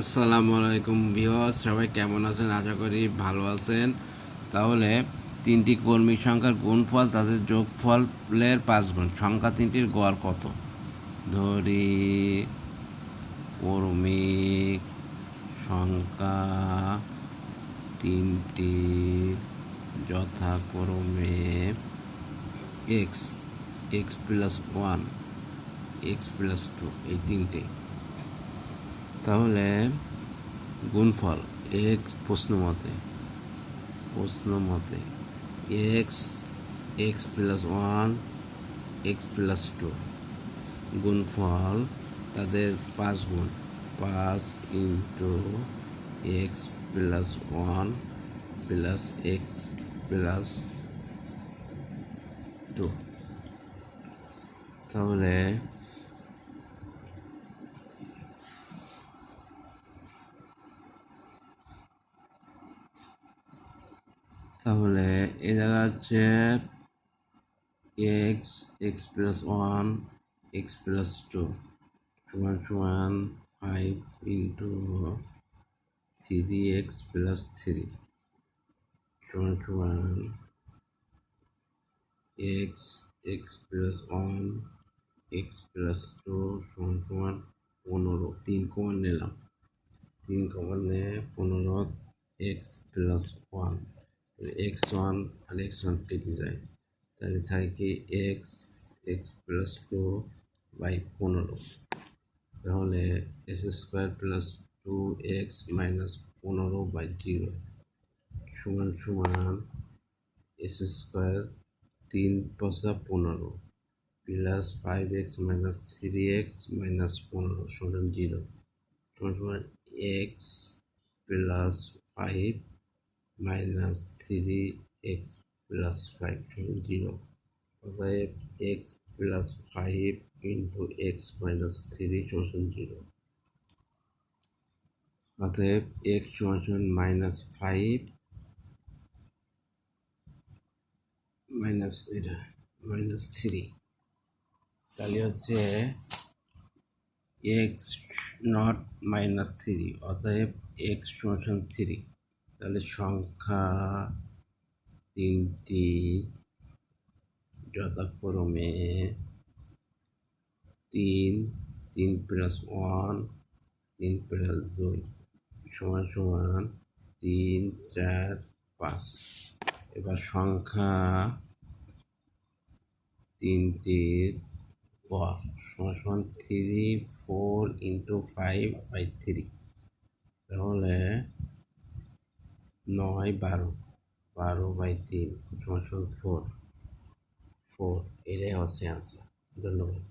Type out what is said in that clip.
আসসালামু আলাইকুম ভিউয়ার্স, সবাই কেমন আছেন? আশা করি ভালো আছেন। তাহলে তিনটি কর্মী সংখ্যার গুণফল, তাদের যোগফলের পাঁচ গুণ। সংখ্যা তিনটির গড় কত? ধরি কর্মিক সংখ্যা তিনটি, যথাক্রমে x x plus one x plus two এই তিনটে। তাহলে গুণফল এক্স প্রশ্ন মতে প্রশ্ন মতে x x plus one x plus two গুণফল তাদের পাঁচ গুণ, পাঁচ into x plus one plus x plus two তাহলে তাহলে এ জায়গা হচ্ছে x x plus one x plus two সমান সমান five into three x plus three সমান সমান x x plus one x plus two সমান সমান পনেরো, তিন কমান নিলাম, তিন কমান পনেরো x plus one x one আর এক্স ওয়ান কেটে যায় তাহলে থাকে x x plus two by পনেরো। তাহলে x square plus two x minus পনেরো বাই জিরো সমান সমান এক্স স্কোয়ার তিন পয়সা পনেরো plus five x minus three x minus পনেরো সমান জিরো সমান সমান x plus five minus three x plus five zero. অতএব x plus five into x minus three সমান জিরো। অতএব এক্স সমান মাইনাস ফাইভ মাইনাস এটা, মাইনাস থ্রি। তাহলে হচ্ছে এক্স নট মাইনাস থ্রি, অতএব এক্স সমান থ্রি। তাহলে সংখ্যা তিনটি যথাক্রমে তিন তিন প্লাস ওয়ান তিন প্লাস দুই, সমান সমান তিন, চার, পাঁচ। এবার সংখ্যা তিনটির পর, সমান সমান three four into five by three তাহলে নয় বারো। বারো বাই তিন সমান ফোর ফোর এটাই হচ্ছে আনসার ধন্যবাদ।